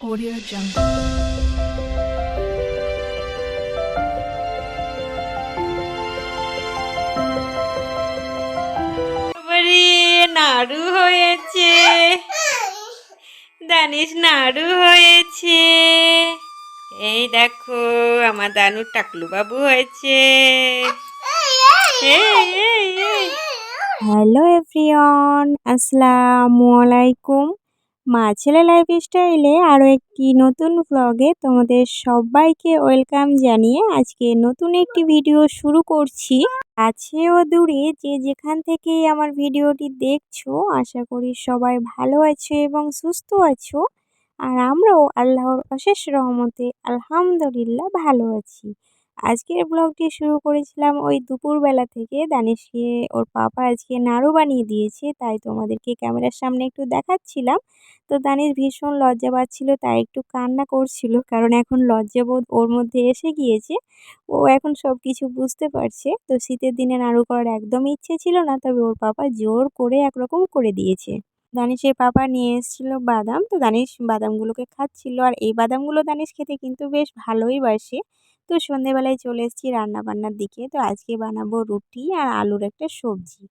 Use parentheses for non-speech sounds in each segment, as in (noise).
Audio Jungle. নাড়ু হয়েছে। দানিশ নাড়ু হয়েছে। এই দেখো আমার দানুর টাকলু বাবু হয়েছে। হ্যালো এভরিওয়ান আসসালামু আলাইকুম মা ছেলে লাইফ স্টাইলে আরও একটি নতুন ব্লগে তোমাদের সবাইকে ওয়েলকাম জানিয়ে আজকে নতুন একটি ভিডিও শুরু করছি। কাছে ও দূরে যে যেখান থেকে আমার ভিডিওটি দেখছ, আশা করি সবাই ভালো আছো এবং সুস্থ আছো। আর আমরাও আল্লাহর অশেষ রহমতে আলহামদুলিল্লাহ ভালো আছি। আজকের ব্লগটি শুরু করেছিলাম ওই দুপুরবেলা থেকে। দানিশকে ওর পাপা আজকে নাড়ু বানিয়ে দিয়েছে, তাই তোমাদেরকে ক্যামেরার সামনে একটু দেখাচ্ছিলাম। তো দানিশ ভীষণ লজ্জা পাচ্ছিল তাই একটু কান্না করছিল, কারণ এখন লজ্জাবোধ ওর মধ্যে এসে গিয়েছে। ও এখন সব কিছু বুঝতে পারছে। তো শীতের দিনে নাড়ু করার একদম ইচ্ছে ছিল না, তবে ওর পাপা জোর করে একরকম করে দিয়েছে। দানিশের পাপা নিয়ে এসেছিল বাদাম। তো দানিশ বাদামগুলোকে খাচ্ছিল, আর এই বাদামগুলো দানিশ খেতে কিন্তু বেশ ভালোই বাসে। তো সন্ধেবেলায় চলে এসেছি রান্না বান্নার দিকে। তো আজকে বানাবো রুটি আর আলুর একটা সবজি।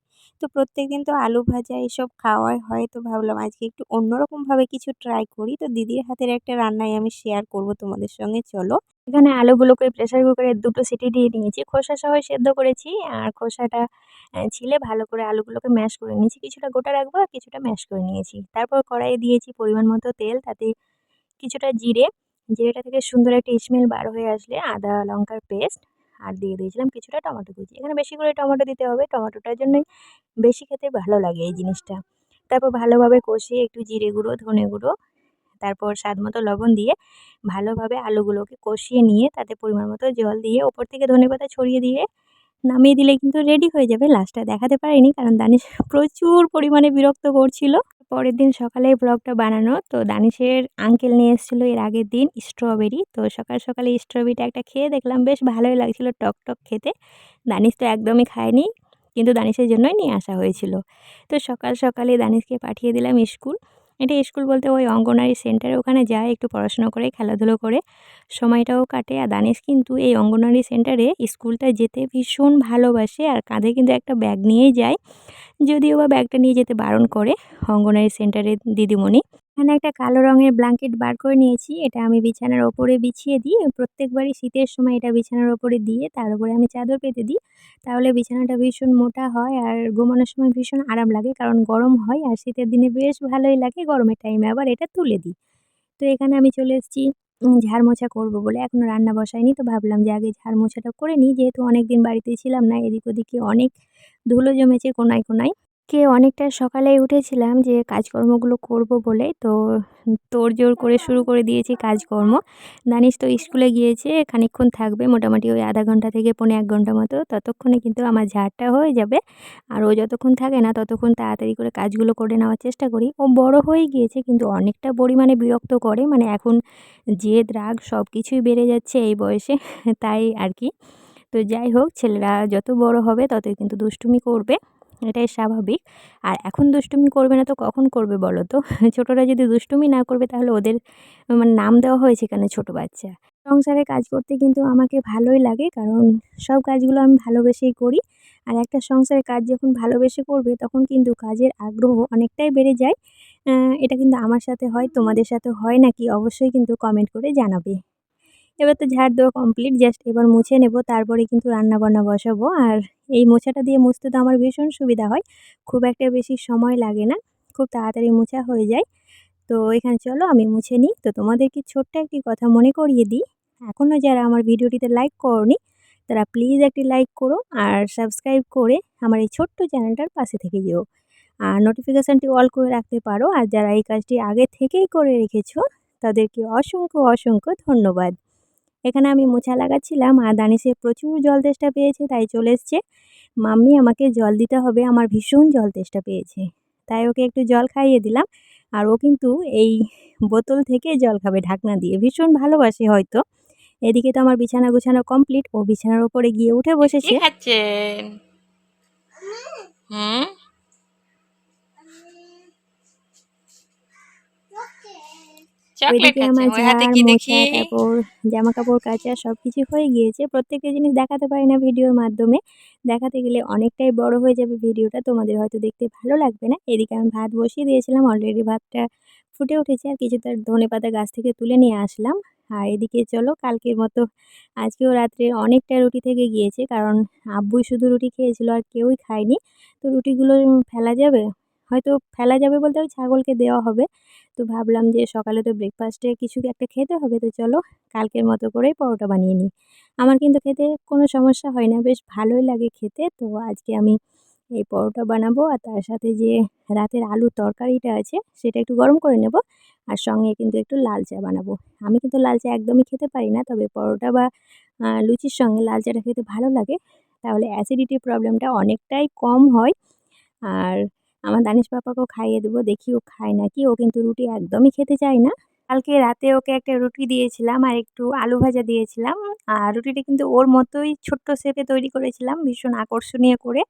তো প্রত্যেক দিন তো আলু ভাজা এসব খাওয়াই হয়। তো ভাবলাম আজকে একটু অন্যরকমভাবে কিছু ট্রাই করি। তো দিদির হাতের একটা রান্নাই আমি শেয়ার করব তোমাদের সঙ্গে। চলো। এখানে আলুগুলোকে প্রেসার কুকারে দুটো সিটি দিয়ে নিয়েছি। খোসা সহ সেদ্ধ করেছি আর খোসাটা ছিলে ভালো করে আলুগুলোকে ম্যাশ করে নিয়েছি। কিছুটা গোটা রাখব আর কিছুটা ম্যাশ করে নিয়েছি। তারপর কড়াইয়ে দিয়েছি পরিমাণ মতো তেল। তাতে কিছুটা জিরে জিরেটা থেকে সুন্দর একটা স্মেল বার হয়ে আসলে আদা, লঙ্কার পেস্ট আর দিয়ে দিয়েছিলাম কিছুটা টমেটো কুচি। এখানে বেশি করে টমেটো দিতে হবে, টমেটোটার জন্যই বেশি খেতে ভালো লাগে এই জিনিসটা। তারপর ভালোভাবে কষিয়ে একটু জিরে গুঁড়ো, ধনে গুঁড়ো, তারপর স্বাদ মতো লবণ দিয়ে ভালোভাবে আলুগুলোকে কষিয়ে নিয়ে তাতে পরিমাণ মতো জল দিয়ে ওপর থেকে ধনেপাতা ছড়িয়ে দিয়ে নামিয়ে দিলে কিন্তু রেডি হয়ে যাবে। লাস্টটা দেখাতে পারিনি কারণ দানিশ প্রচুর পরিমাণে বিরক্ত করছিল। পরের দিন সকালে ব্লগটা বানানো। তো দানিশের আঙ্কেল নিয়ে এসেছিল এর আগের দিন স্ট্রবেরি তো সকাল সকালে স্ট্রবেরিটা একটা খেয়ে দেখলাম, বেশ ভালোই লাগছিল টক টক খেতে। দানিশ তো একদমই খায়নি, কিন্তু দানিশের জন্যই নিয়ে আসা হয়েছিল। তো সকাল সকালে দানিশকে পাঠিয়ে দিলাম স্কুল এটা স্কুল বলতে ওই অঙ্গনারী সেন্টারে ওখানে যায়, একটু পড়াশোনা করে, খেলাধুলো করে। সময়টাও কাটে। আর দানিশ কিন্তু এই অঙ্গনারী সেন্টারে স্কুলটা যেতে ভীষণ ভালোবাসে আর কাঁধে কিন্তু একটা ব্যাগ নিয়েই যায়। যদিও বা ব্যাগটা নিয়ে যেতে বারণ করে অঙ্গনারী সেন্টারের দিদিমণি। এখানে একটা কালো রঙের ব্ল্যাঙ্কেট বার করে নিয়েছি। এটা আমি বিছানার ওপরে বিছিয়ে দিই। প্রত্যেকবারই শীতের সময় এটা বিছানার ওপরে দিয়ে, তার উপরে আমি চাদর পেতে দিই। তাহলে বিছানাটা ভীষণ মোটা হয় আর ঘুমানোর সময় ভীষণ আরাম লাগে, কারণ গরম হয় আর শীতের দিনে বেশ ভালোই লাগে। গরমের টাইমে আবার এটা তুলে দিই। তো এখানে আমি চলে এসেছি ঝাড় মোছা করব বলে। এখনও রান্না বসাইনি, তো ভাবলাম যে আগে ঝাড় মোছাটা করে নিই। যেহেতু অনেক দিন বাড়িতে ছিলাম না এদিক ওদিকে অনেক ধুলো জমেছে কোনায় কোনায়। কে অনেকটা সকালে উঠেছিলাম যে কাজকর্মগুলো করব বলে। তো তোড়জোড় করে শুরু করে দিয়েছি কাজকর্ম। দানিশ তো স্কুলে গিয়েছে, খানিকক্ষণ থাকবে, মোটামুটি ওই আধা ঘণ্টা থেকে পৌনে এক ঘণ্টা মতো। ততক্ষণে কিন্তু আমার ঝাড়টা হয়ে যাবে। আর ও যতক্ষণ থাকে না, ততক্ষণ তাড়াতাড়ি করে কাজগুলো করে নেওয়ার চেষ্টা করি। ও বড় হয়ে গিয়েছে, কিন্তু অনেকটা পরিমাণে বিরক্ত করে। মানে এখন জেদ, রাগ সব কিছুই বেড়ে যাচ্ছে এই বয়সে, তাই আর কি। তো যাই হোক, ছেলেরা যত বড় হবে, ততই কিন্তু দুষ্টুমি করবে। এটাই স্বাভাবিক। আর এখন দুষ্টুমি করবে না তো কখন করবে বলো তো? (laughs) ছোটরা যদি দুষ্টুমি না করবে তাহলে ওদের মানে নাম দেওয়া হয়েছে কেন ছোট বাচ্চা? সংসারে কাজ করতে কিন্তু আমাকে ভালোই লাগে কারণ সব কাজগুলো আমি ভালোবেসেই করি। আর একটা সংসারে কাজ যখন ভালোবেসে করবে তখন কিন্তু কাজের আগ্রহ অনেকটাই বেড়ে যায়। এটা কিন্তু আমার সাথে হয়, তোমাদের সাথে হয় নাকি? অবশ্যই কিন্তু কমেন্ট করে জানাবে। এবার তো ঝাড় দেওয়া কমপ্লিট জাস্ট এবার মুছে নেব, তারপরে কিন্তু রান্না বান্না বসাবো। আর এই মোছাটা দিয়ে মুছতে তো আমার ভীষণ সুবিধা হয়, খুব একটা বেশি সময় লাগে না, খুব তাড়াতাড়ি মোছা হয়ে যায়। তো এখানে চলো, আমি মুছে নিই। তো তোমাদেরকে ছোট্ট একটি কথা মনে করিয়ে দিই এখনও যারা আমার ভিডিওটিতে লাইক করনি, তারা প্লিজ একটি লাইক করো আর সাবস্ক্রাইব করে আমার এই ছোট্ট চ্যানেলটার পাশে থেকে যেও। আর নোটিফিকেশানটি অল করে রাখতে পারো, আর যারা এই কাজটি আগে থেকেই করে রেখেছো, তাদেরকে অসংখ্য অসংখ্য ধন্যবাদ। এখানে আমি মোছা লাগাচ্ছিলাম আর দানিশে প্রচুর জল তেষ্টা পেয়েছে তাই চলে এসছে। মাম্মি আমাকে জল দিতে হবে আমার ভীষণ জল তেষ্টা পেয়েছে। তাই ওকে একটু জল খাইয়ে দিলাম। আর ও কিন্তু এই বোতল থেকে জল খাবে ঢাকনা দিয়ে। ভীষণ ভালোবাসে হয়তো। এদিকে তো আমার বিছানা গুছানো কমপ্লিট। ও বিছানার ওপরে গিয়ে উঠে বসেছে। হুম? ওইদিকে আমার ঝাড় মোছা তারপর জামা কাপড় কাচা সব কিছু হয়ে গিয়েছে। প্রত্যেকটা জিনিস দেখাতে পারি না ভিডিওর মাধ্যমে। দেখাতে গেলে অনেকটাই বড় হয়ে যাবে ভিডিওটা। তোমাদের হয়তো দেখতে ভালো লাগবে না। এদিকে আমি ভাত বসিয়ে দিয়েছিলাম। অলরেডি ভাতটা ফুটে উঠেছে আর কিছু তার ধনে পাতা গাছ থেকে তুলে নিয়ে আসলাম। আর এদিকে চলো কালকের মতো আজকেও রাত্রে অনেকটা রুটি থেকে গিয়েছে। কারণ আব্বুই শুধু রুটি খেয়েছিল আর কেউই খায়নি। তো রুটিগুলো ফেলা যাবে? হয়তো ফেলা যাবে বলতে ওই ছাগলকে দেওয়া হবে। তো ভাবলাম যে সকালে তো ব্রেকফাস্টে কিছু একটা খেতে হবে, তো চলো কালকের মতো করেই পরোটা বানিয়ে নিই। আমার কিন্তু খেতে কোনো সমস্যা হয় না, বেশ ভালোই লাগে খেতে। তো আজকে আমি এই পরোটা বানাবো আর তার সাথে যে রাতের আলুর তরকারিটা আছে সেটা একটু গরম করে নেব আর সঙ্গে কিন্তু একটু লাল চা বানাবো। আমি কিন্তু লাল চা একদমই খেতে পারি না, তবে পরোটা বা লুচির সঙ্গে লাল চাটা খেতে ভালো লাগে। তাহলে অ্যাসিডিটির প্রবলেমটা অনেকটাই কম হয়। আর আমার দানিশ পাপাকেও খাইয়ে দেবো, দেখি ও খায় নাকি। ও কিন্তু রুটি একদমই খেতে চায় না। কালকে রাতে ওকে একটা রুটি দিয়েছিলাম আর একটু আলু ভাজা দিয়েছিলাম। আর রুটিটা কিন্তু ওর মতোই ছোট্ট শেপে তৈরি করেছিলাম, ভীষণ আকর্ষণীয় করে।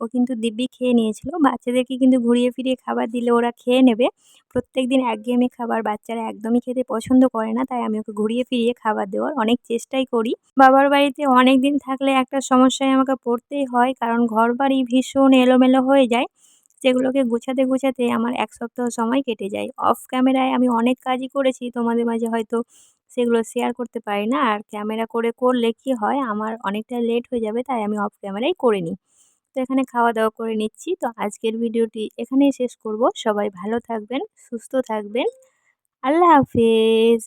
ও কিন্তু দিব্যি খেয়ে নিয়েছিল। বাচ্চাদেরকে কিন্তু ঘুরিয়ে ফিরিয়ে খাবার দিলে ওরা খেয়ে নেবে। প্রত্যেক দিন একঘেয়েমি খাবার বাচ্চারা একদমই খেতে পছন্দ করে না, তাই আমি ওকে ঘুরিয়ে ফিরিয়ে খাবার দেওয়ার অনেক চেষ্টাই করি। বাবার বাড়িতে অনেক দিন থাকলে একটা সমস্যায় আমাকে পড়তেই হয়, কারণ ঘর বাড়ি ভীষণ এলোমেলো হয়ে যায়। যেগুলোকে গুছাতে গুছাতে আমার এক সপ্তাহ সময় কেটে যায়। অফ ক্যামেরায় আমি অনেক কাজই করেছি তোমাদের মাঝে হয়তো সেগুলো শেয়ার করতে পারি না। আর ক্যামেরা করে, করলে কি হয়, আমার অনেকটা লেট হয়ে যাবে, তাই আমি অফ ক্যামেরাই করে নিই। তো এখানে খাওয়া দাওয়া করে নিচ্ছি। তো আজকের ভিডিওটি এখানেই শেষ করব। সবাই ভালো থাকবেন, সুস্থ থাকবেন। আল্লাহ হাফেজ।